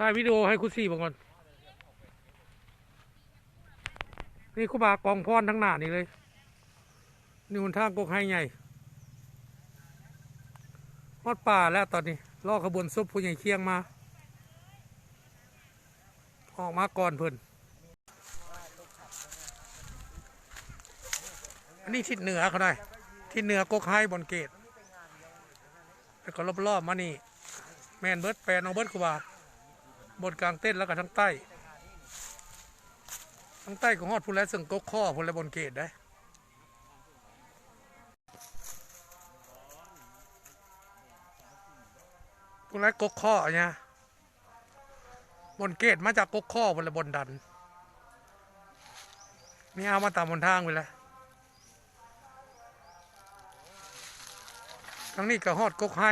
ถ่ายวิดีโอให้คุณสี่บอกก่อนนี่ครูบากองพรทั้งหน้านี่เลย นี่หนทางกกไฮใหญ่ฮอดป่าแล้วตอนนี้ล่อขบวนซุปผู้ใหญ่เคียงมา ออกมาก่อนเพิ่นอันนี้ทิศเหนือเขาได้ทิศเหนือกกไฮบอนเกตแล้วก็รอบๆมานี่ แมนเบิร์ดแปลนอาเบิร์ดครูบา บนกลางเต้นแล้วก็ทั้งใต้ทั้งใต้ของฮอดพูนและซึ่งกกข้อพูนและบนเกตได้พูนและกกข้อเนี่ยบนเกตมาจากกกข้อพูนและบนดันนี่เอามาตามบนทางไปแล้วทั้งนี้ก็ฮอดกกไฮ